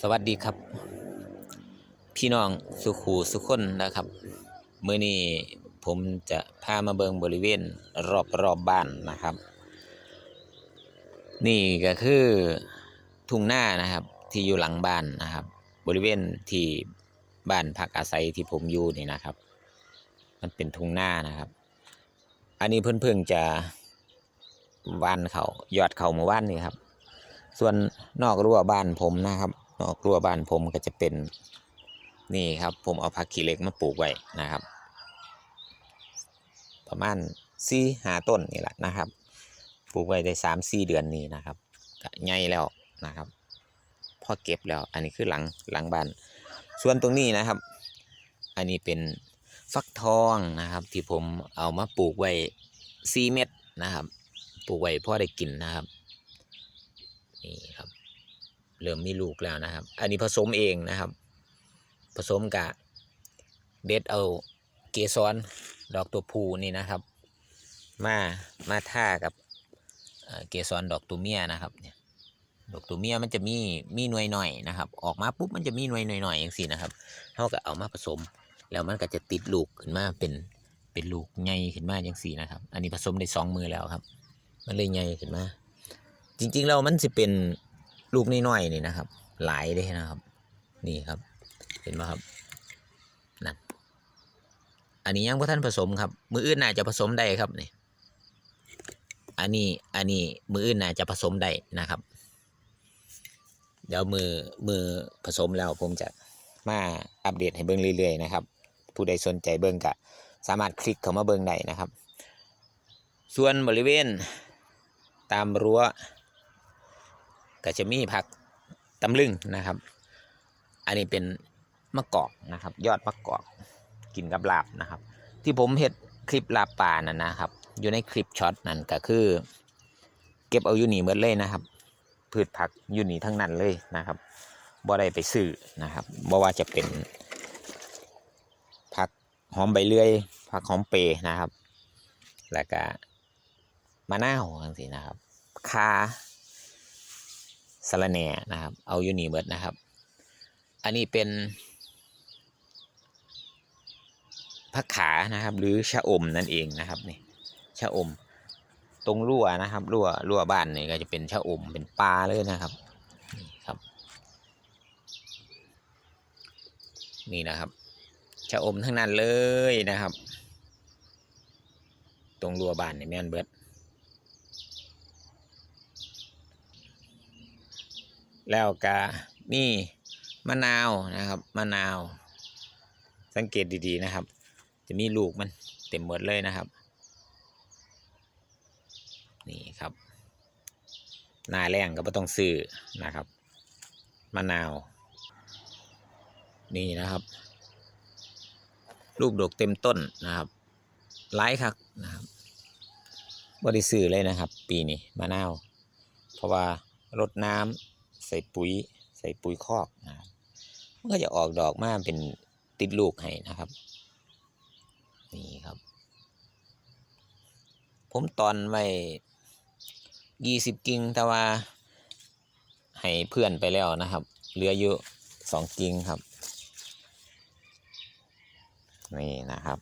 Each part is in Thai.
สวัสดีครับ พี่น้องสุขูสุขคนนะครับเมื้อนี้ผมจะพามาเบิงบริเวณรอบรอบบ้านนะครับ นี่ก็คือทุ่งหน้านะครับที่อยู่หลังบ้านนะครับ บริเวณที่บ้านพักอาศัยที่ผมอยู่นี่นะครับ มันเป็นทุ่งหน้านะครับ อันนี้เพิ่นเพิ่งจะวานเขายอดเขาเมื่อวานนี่ครับ ส่วนนอกรั้วบ้านผมนะครับ นอกรั้วบ้านผมก็จะเป็นนี่ครับ ผมเอาผักขี้เหล็กมาปลูกไว้นะครับ ประมาณสี่หาต้นนี่แหละนะครับ ปลูกไว้ได้สามสี่เดือนนี้นะครับก็ใหญ่แล้วนะครับพอเก็บแล้วอันนี้คือหลังหลังบ้าน ส่วนตรงนี้นะครับ อันนี้เป็นฟักทองนะครับ ที่ผมเอามาปลูกไว้สี่เม็ดนะครับ ปลูกไว้พ่อได้กินนะครับนี่ เริ่มมีลูกแล้วนะครับ อันนี้ผสมเองนะครับ ผสมกะเด็ดเอาเกสรดอกตัวผูนี่นะครับ มามาท่ากับเกสรดอกตัวเมียนะครับเนี่ยดอกตัวเมียมันจะมีมีหน่วยหน่อยนะครับ ออกมาปุ๊บมันจะมีหน่วยหน่อยหน่อยอย่างสี่นะครับเท่ากับเอามาผสม แล้วมันก็จะติดลูกขึ้นมาเป็นเป็นลูกใหญ่ขึ้นมาอย่างสี่นะครับ อันนี้ผสมได้สองมือแล้วครับ มันเลยใหญ่ขึ้นมา จริง ๆ แล้วมันสิเป็น ลูกน้อยๆนี่นะครับ หลายเลยนะครับ นี่ครับ เห็นไหมครับนั่นอันนี้ยังพ่ท่านผสมครับ มืออื่นน่าจะผสมได้ครับนี่อันนี้อันนี้มืออื่นน่าจะผสมได้นะครับ เดี๋ยวมือมือผสมแล้วผมจะมาอัปเดตให้เบิ่งเรื่อยๆนะครับ ผู้ใดสนใจเบิ่งก็สามารถคลิกเข้ามาเบิ่งได้นะครับ ส่วนบริเวณตามรั้ว ก็จะมีผักตำลึงนะครับ อันนี้เป็นมะกอกนะครับ ยอดมะกอกกินกับลาบนะครับ ที่ผมเห็ดคลิปลาบป่านั่นนะครับ อยู่ในคลิปช็อตนั่นก็คือ เก็บเอาอยู่นี่หมดเลยนะครับ พืชผักอยู่นี่ทั้งนั้นเลยนะครับบ่ได้ไปซื้อนะครับบ่ว่าจะเป็นผักหอมใบเลื่อยผักหอมเปรย์นะครับ แล้วก็มะนาวจังซี่นะครับคา สะรแหน่นะครับ เอาอยู่นี่เบิดนะครับ อันนี้เป็นผักขานะครับ หรือชะอมนั่นเองนะครับนี่ชะอม ตรงรั่วนะครับรั่วรั่วบ้านนี่ก็จะเป็นชะอมเป็นปลาเลยนะครับนี่ครับ นี่นะครับชะอมทั้งนั้นเลยนะครับ ตรงรั่วบ้านนี่แม่นเบิด แล้วก็มีมะนาวนะครับมะนาว สังเกตดีๆนะครับ จะมีลูกมันเต็มหมดเลยนะครับ นี่ครับหนาแรงก็ไม่ต้องซื้อนะครับมะนาว นี่นะครับ ลูกดกเต็มต้นนะครับไร้ครับนะครับบริซื้อเลยนะครับ ปีนี้มะนาว เพราะว่ารดน้ำ ใส่ปุ๋ย ใส่ปุ๋ยคอกนะครับมันก็จะออกดอกมาเป็นติดลูกให้นะครับ นี่ครับ ผมตอนไว้ยี่สิบกิ่งแต่ว่า ให้เพื่อนไปแล้วนะครับ เหลืออยู่สองกิ่งครับ นี่นะครับ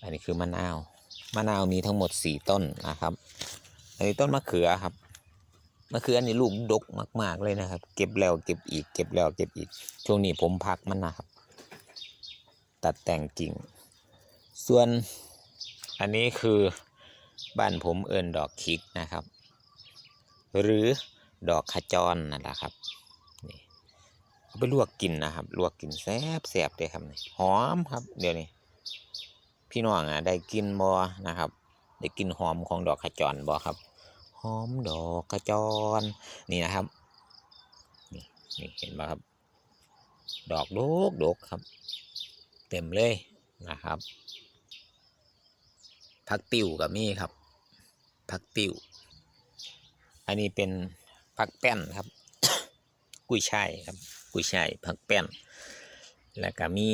อันนี้คือมะนาวมะนาวมีทั้งหมดสี่ต้นนะครับ อันนี้ต้นมะเขือครับ มะเขือนี่ลูกดกมากๆเลยนะครับ เก็บแล้วเก็บอีก เก็บแล้วเก็บอีก ช่วงนี้ผมพักมันนะครับ ตัดแต่งกิ่ง ส่วนอันนี้คือบ้านผมเอินดอกคิกนะครับ หรือดอกขจรนั่นแหละครับนี่เอาไปลวกกินนะครับ ลวกกินแซ่บแซ่บเลยครับนี่หอมครับ เดี๋ยวนี้พี่น้องอะได้กินบอนะครับ ได้กินหอมของดอกขจรบอครับ หอมดอกขจร นี่นะครับ นี่นี่เห็นไหมครับ ดอกดกดกครับ เต็มเลยนะครับผักติวกับมีครับผักติวอันนี้เป็นผักแป้นครับ กุ้ยช่ายครับ กุ้ยช่ายผักแป้น แล้วก็มี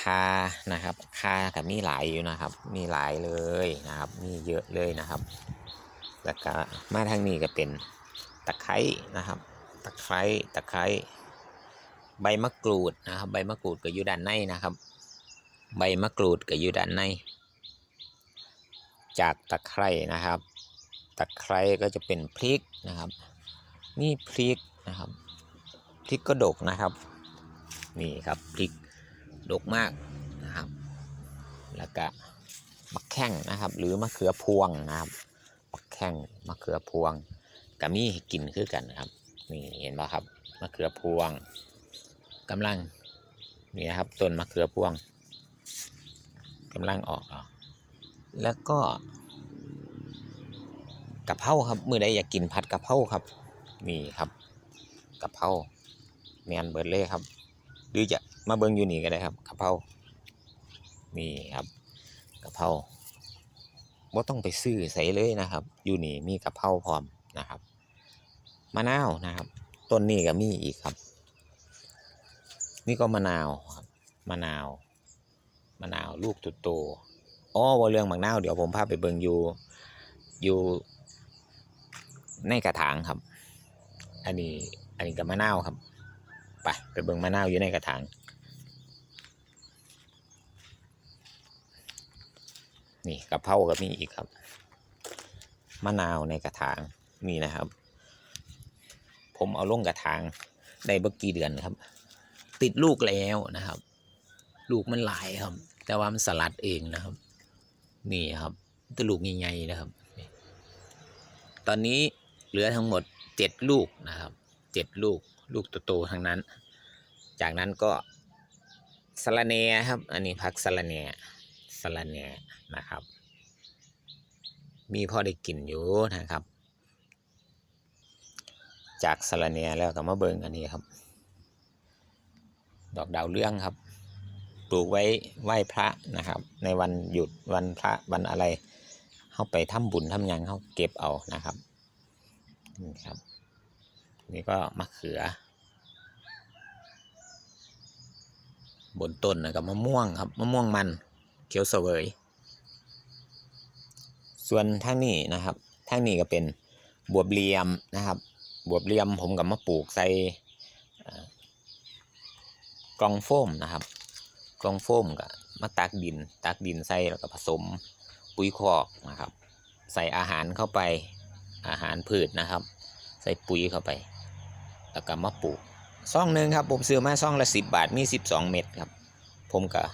คานะครับคากับมีหลายอยู่นะครับ มีหลายเลยนะครับ มีเยอะเลยนะครับ แล้วก็มาทางนี้ก็เป็นตะไคร้นะครับ ตะไคร้ตะไคร้ใบมะกรูดนะครับ ใบมะกรูดก็อยู่ด้านในนะครับ ใบมะกรูดก็อยู่ด้านใน จากตะไคร้นะครับ ตะไคร้ก็จะเป็นพริกนะครับ นี่พริกนะครับ พริกก็ดกนะครับ นี่ครับพริกดกมากนะครับ แล้วก็มะแข้งนะครับ หรือมะเขือพวงนะครับ แข้งมะเขือพวงก็มีกินคือกันครับ นี่เห็นป่ะครับมะเขือพวงกำลังนี่นะครับต้นมะเขือพวงกำลังออกอะแล้วก็กะเพราครับมื่อใดอยากกินผัดกะเพราครับ นี่ครับกะเพราแมนเบิร์ดเลยครับ หรือจะมาเบิ่งอยู่นี่ก็ได้ครับกะเพรานี่ครับกะเพรา บ่ต้องไปซื้อใส่เลยนะครับ อยู่นี่มีกะเพราพร้อมนะครับมะนาวนะครับ ต้นนี้ก็มีอีกครับ นี่ก็มะนาวครับมะนาวมะนาวลูกโตอ๋อว่าเรื่องมะนาวเดี๋ยวผมพาไปเบิงอยู่อยู่ในกระถางครับ อันนี้อันนี้กับมะนาวครับ ไปไปเบิงมะนาวอยู่ในกระถาง นี่กะเพราก็มีอีกครับ มะนาวในกระถางนี่นะครับ ผมเอาลงกระถางได้เมื่อกี่เดือนครับ ติดลูกแล้วนะครับ ลูกมันหลายครับ แต่ว่ามันสลัดเองนะครับ นี่ครับตัวลูกใหญ่ๆนะครับ ตอนนี้เหลือทั้งหมดเจ็ดลูกนะครับเจ็ดลูกลูกโตๆทั้งนั้น จากนั้นก็สะระแหนครับ อันนี้ผักสะระแหน สะระแหนนะครับ มีพ่อได้กินอยู่นะครับ จากสะระแหนแล้วก็มาเบิงอันนี้ครับ ดอกดาวเรื่องครับ ปลูกไว้ไหว้พระนะครับ ในวันหยุดวันพระวันอะไรเข้าไปทำบุญทำยังเข้าเก็บเอานะครับนี่ครับ นี่ก็มะเขือ บนต้นนะครับมะม่วงครับมะม่วงมัน เขียวเสวย ส่วนทางนี้นะครับทางนี้ก็เป็นบวบเหลียมนะครับ บวบเหลียมผมกับมาปลูกใส่กล่องโฟมนะครับ กล่องโฟมกับมาตักดิน ตักดินใส่แล้วก็ผสมปุ๋ยคอกนะครับ ใส่อาหารเข้าไปอาหารพืชนะครับ ใส่ปุ๋ยเข้าไป แล้วก็มาปลูกซองหนึ่งครับ ผมซื้อมาซองละสิบบาทมีสิบสองเม็ดครับ ผมก็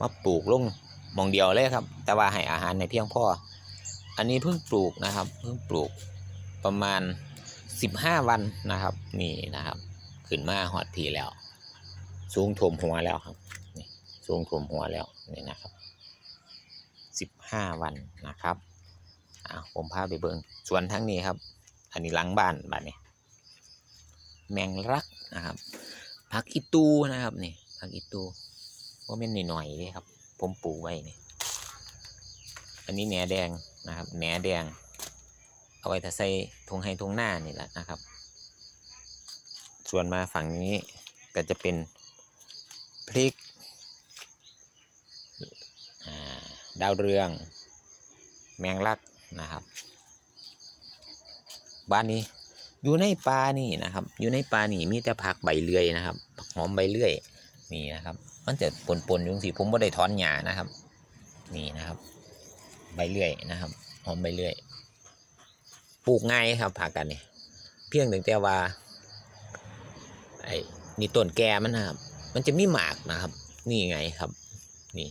มาปลูกลง มองเดียวเลยครับ แต่ว่าให้อาหารในเพียงพออันนี้เพิ่งปลูกนะครับ เพิ่งปลูกประมาณสิบห้าวันนะครับ นี่นะครับ ขึ้นมาหอดพีแล้ว สูงถ่วมหัวแล้วครับนี่สูงถ่วมหัวแล้วนี่นะครับสิบห้าวันนะครับอ้าวผมพาไปเบิงส่วนทั้งนี้ครับ อันนี้หลังบ้านบ้านนี้ แมงรักนะครับผักอีตูนะครับนี่ผักอีตูว่าเป็นหน่อยๆเลยครับ ผมปลูกไว้นี่อันนี้แหนแดงนะครับแหนแดง เอาไว้ถ้าใส่ทงให้ทงหน้านี่แหละนะครับ ส่วนมาฝั่งนี้ก็จะเป็นพริกดาวเรือง แมงลักนะครับ บ้านนี้อยู่ในป่านี่นะครับ อยู่ในป่านี่มีแต่ผักใบเลื่อยนะครับผักหอมใบเลื่อยนี่นะครับ มันจะปนๆอยู่สิผมไม่ได้ถอนหญ้านะครับ นี่นะครับ ใบเลื่อยนะครับ หอมใบเลื่อยปลูกง่ายครับผักกันนี่ยเพียงแต่แต่ว่าไอ้นี่ต้นแก่มันนะครับ มันจะมีหมากนะครับ นี่ไงครับ นี่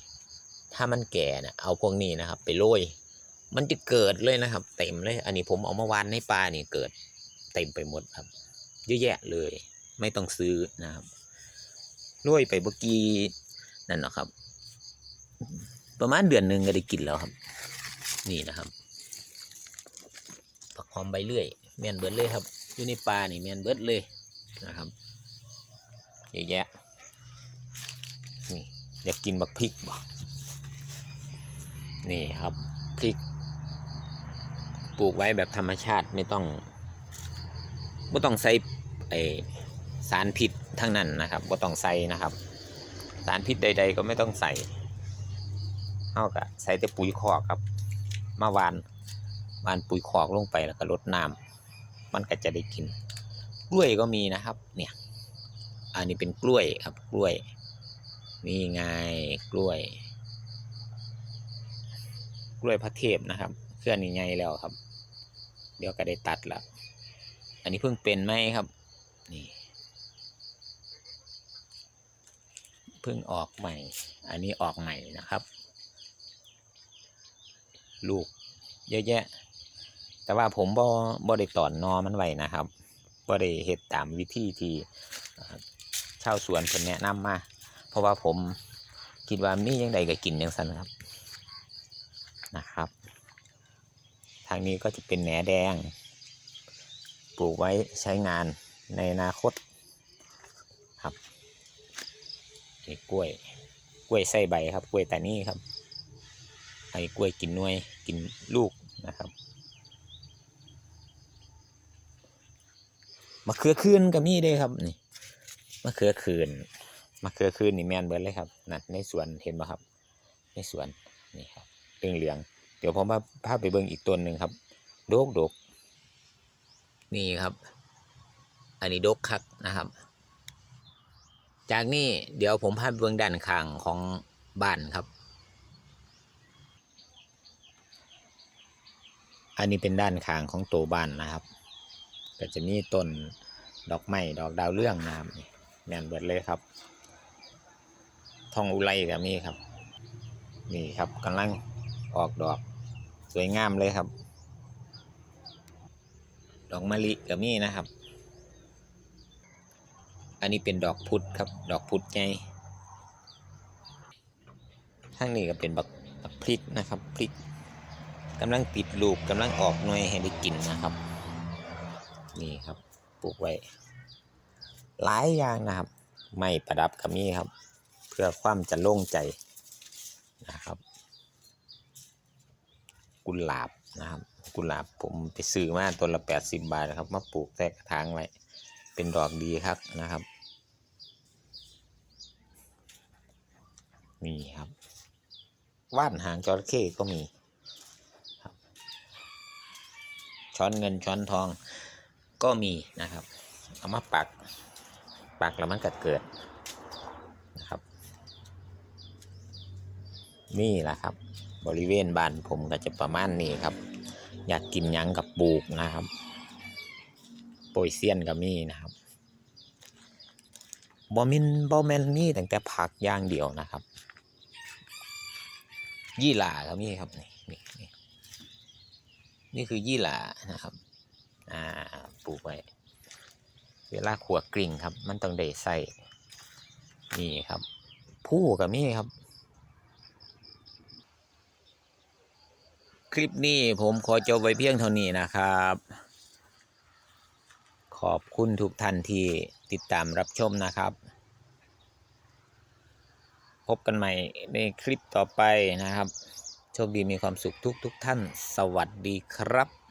ถ้ามันแก่นะเอาพวกนี้นะครับ ไปโรยมันจะเกิดเลยนะครับ เต็มเลย อันนี้ผมเอามาวานในป่านี่เกิด เต็มไปหมดครับ เยอะแยะเลย ไม่ต้องซื้อนะครับ โรยไปเมื่อกี้นั่นเนาะครับ ประมาณเดือนหนึ่งก็ได้กินแล้วครับ นี่นะครับผักหอมใบเลื่อยแมนเบิดเลยครับอยู่ในป่านี่แมนเบิดเลยนะครับเยอะแยะนี่อยากกินบักพริกบ่นี่ครับพริก ปลูกไว้แบบธรรมชาติไม่ต้องไม่ต้องใส่ไอ สารพิษทั้งนั้นนะครับไม่ต้องใส่นะครับ สารพิษใด ๆ ก็ไม่ต้องใส่เท่ากับใส่แต่ปุ๋ยคอกครับ มาวานวานปุ๋ยคอกลงไปแล้วก็ลดน้ำมันก็จะได้กิน กล้วยก็มีนะครับ เนี่ย อันนี้เป็นกล้วยครับ กล้วยนี่ไงกล้วย กล้วยพระเทพนะครับเคลื่อนนี่ไงแล้วครับ เดี๋ยวก็ได้ตัดละอันนี้เพิ่งเป็นไหมครับ นี่ เพิ่งออกใหม่ อันนี้ออกใหม่นะครับ ลูกเยอะแยะ แต่ว่าผมบ่บ่ได้ตอนนอมันไว้นะครับบ่ได้เฮ็ดตามวิธีที่เอ่อชาวสวนเพิ่นแนะนำมา เพราะว่าผมคิดว่ามีจังใดก็กินจังซั่นครับนะครับ ทางนี้ก็จะเป็นแหนแดง ปลูกไว้ใช้งานในอนาคตครับนี่ กล้วย กล้วยไส้ใบครับ กล้วยตานีครับไอ้กล้วยกินนวยกินลูกนะครับมะเขือคืนก็มีด้ครับนี่มะเขือคืนมะเขือคืนนี่แมนเบิดเลยครับนั่นในสวนเห็นป่ะครับ ในสวนนี่ครับเรื่องเหลืองเดี๋ยวผมพาพาไปเบิ่งอีกต้นหนึ่งครับโดกโดกนี่ครับ อันนี้โดกคักนะครับ จากนี้เดี๋ยวผมพาไปเบิ่งด้านข้างของบ้านครับ อันนี้เป็นด้านข้างของตัวบ้านนะครับ ก็จะมีต้นดอกไม้ดอกดาวเรื่องนะครับนี่แม่นเบิดเลยครับทองอุไรก็มีครับ นี่ครับกำลังออกดอกสวยงามเลยครับ ดอกมะลิก็มีนะครับ อันนี้เป็นดอกพุธครับ ดอกพุธไงข้างนี้ก็เป็นบักบักพริกนะครับพริกกำลังติดลูกกำลังออกหน่วยให้ได้กินนะครับ นี่ครับปลูกไว้ หลายอย่างนะครับ ไม่ประดับก็มีครับ เพื่อความจะโล่งใจนะครับ กุหลาบนะครับ กุหลาบผมไปซื้อมาต้นละแปดสิบบาทนะครับ มาปลูกแทรกกระถางไว้เป็นดอกดีครับนะครับ นี่ครับ ว่านหางจระเข้ก็มีครับช้อนเงินช้อนทองก็มีนะครับ เอามาปัก ปักแล้วมันก็เกิดนะครับ นี่แหละครับ บริเวณบ้านผมก็จะประมาณนี้ครับ อยากกินยังกับปลูกนะครับโปรยเซียนก็มีนะครับบอมินบอแมนนี่ตั้งแต่ผักอย่างเดียวนะครับ ยี่หร่าก็มีครับนี่นี่นี่นี่คือยี่หร่านะครับ อ่าปลูกไว้เวลาขัวกลิ่งครับ มันต้องได้ใส่นี่ครับ ผู้กับนี่ครับ คลิปนี้ผมขอจบไว้เพียงเท่านี้นะครับ ขอบคุณทุกท่านที่ติดตามรับชมนะครับ พบกันใหม่ในคลิปต่อไปนะครับ โชคดีมีความสุขทุกทุกท่าน สวัสดีครับ